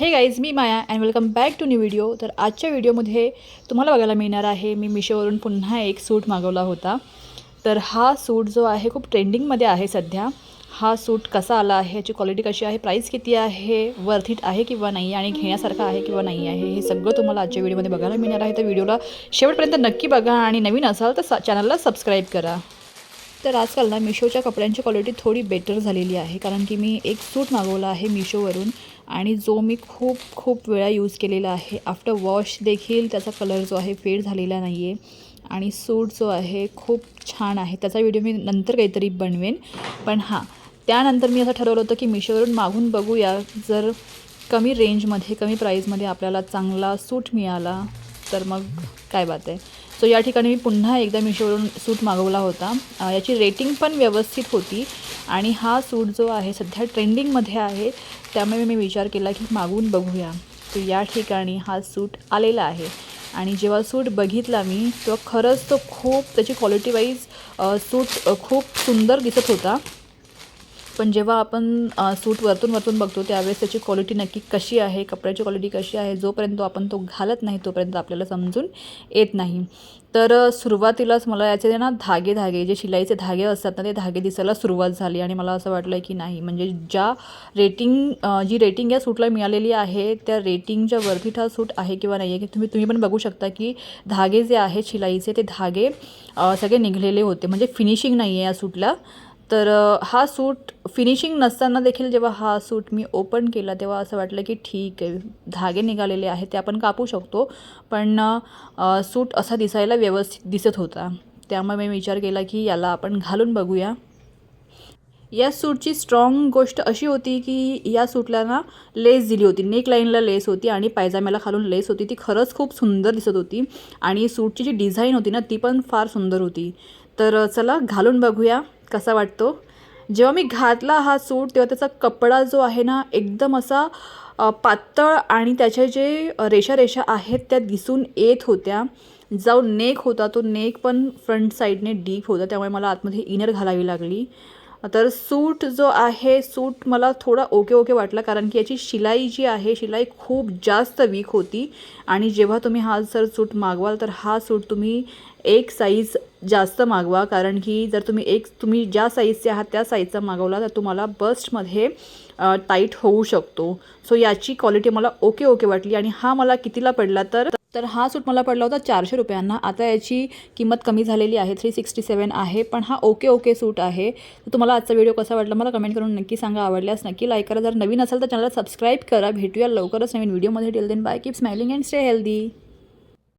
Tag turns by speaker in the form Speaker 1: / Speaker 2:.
Speaker 1: हे guys me Maya and welcome back to new video तर आजच्या व्हिडिओमध्ये तुम्हाला बघायला मिळणार आहे मी मिशोवरून पुन्हा एक सूट मागवला होता. तर हा सूट जो आहे खूप ट्रेंडिंगमध्ये आहे सध्या. हा सूट कसा आला आहे याची क्वालिटी कशी आहे प्राईस किती आहे वर्थ इट आहे किंवा नाही आणि घेण्यासारखं आहे किंवा नाही आहे हे सगळं तुम्हाला आजच्या व्हिडिओमध्ये बघायला मिळणार आहे. तर व्हिडिओला शेवटपर्यंत नक्की बघा आणि नवीन असाल तर चॅनलला सबस्क्राईब करा. तर आजकाल ना मिशोच्या कपड्यांची क्वालिटी थोडी बेटर झालेली आहे. कारण की मी एक सूट मागवला आहे मिशोवरून आणि जो मी खूप खूप वेळा यूज केलेला आहे. आफ्टर वॉश देखील त्याचा कलर जो आहे फेड झालेला नाही आहे आणि सूट जो आहे खूप छान आहे. त्याचा व्हिडिओ मी नंतर काहीतरी बनवेन. पण हां त्यानंतर मी असं ठरवलं होतं की मिशोवरून मागून बघूया. जर कमी रेंजमध्ये कमी प्राईजमध्ये आपल्याला चांगला सूट मिळाला तर मग काय बात आहे. सो या ठिकाणी मी पुन्हा एकदा मिशोवरून सूट मागवला होता. याची रेटिंग पण व्यवस्थित होती आणि हा सूट जो आहे सध्या ट्रेंडिंगमध्ये आहे त्यामुळे मी विचार केला की मागवून बघूया. तर या ठिकाणी हा सूट आलेला आहे आणि जेव्हा सूट बघितला मी तेव्हा खरंच तो खूप त्याची क्वालिटी वाईज सूट खूप सुंदर दिसत होता. पण जेव्हा आपण सूट वरतून वरतून बघतो त्यावेळेस त्याची क्वालिटी नक्की कशी आहे कपड्याची क्वालिटी कशी आहे जोपर्यंत आपण तो घालत नाही तोपर्यंत आपल्याला समजून येत नाही. तर सुरुवातीलाच मला याचे ना धागे धागे जे शिलाईचे धागे असतात ना ते धागे दिसायला सुरुवात झाली आणि मला असं वाटलं की नाही म्हणजे ज्या रेटिंग जी रेटिंग या सूटला मिळालेली आहे त्या रेटिंगच्या वरती हा सूट आहे किंवा नाही आहे की तुम्ही तुम्ही पण बघू शकता की धागे जे आहेत शिलाईचे ते धागे सगळे निघलेले होते. म्हणजे फिनिशिंग नाही आहे या सूटला. तर हा सूट फिनिशिंग नसताना देखील जेव्हा हा सूट मी ओपन केला तेव्हा असं वाटलं की ठीक आहे धागे निघालेले आहेत ते आपण कापू शकतो. पण सूट असा दिसायला व्यवस्थित दिसत होता. त्यामुळे मी विचार केला की याला आपण घालून बघूया. या सूटची स्ट्रॉंग गोष्ट अशी होती की या सूटला ना लेस दिली होती. नेक लाईनला लेस होती आणि पायजाम्याला खालून लेस होती. ती खरंच खूप सुंदर दिसत होती आणि सूटची जी डिझाईन होती ना ती पण फार सुंदर होती. तर चला घालून बघूया कसा वाटतो. जेव्हा मी घातला हा सूट तेव्हा त्याचा कपडा जो आहे ना एकदम असा पातळ आणि त्याच्या जे रेषा रेषा आहेत त्या दिसून येत होत्या. जो नेक होता तो नेक पण फ्रंट साईडने डीप होता. त्यामुळे मला आतमध्ये इनर घालावी लागली. तर सूट जो आहे सूट मला थोडा ओके ओके वाटला कारण की याची शिलाई जी आहे शिलाई खूप जास्त वीक होती. आणि जेव्हा तुम्ही हा जर सूट मागवाल तर हा सूट तुम्ही एक साईज जास्त मागवा कारण की जर तुम्ही एक तुम्ही ज्या साईजचे आहात त्या साईजचा मागवला तर तुम्हाला बस्टमध्ये टाईट होऊ शकतो. सो याची क्वालिटी मला ओके ओके वाटली आणि हा मला कितीला पडला तर तर हा सूट मला पडला होता चारशे रुपयांना. आता याची किंमत कमी झालेली आहे थ्री सिक्स्टी सेवन आहे पण हा ओके ओके सूट आहे. तर तुम्हाला आजचा व्हिडिओ कसा वाटला मला कमेंट करून नक्की सांगा. आवडल्यास नक्की लाईक करा. जर नवीन असेल तर चॅनलला सबस्क्राईब करा. भेटूया लवकरच नवीन व्हिडिओमध्ये till then bye keep smiling and stay healthy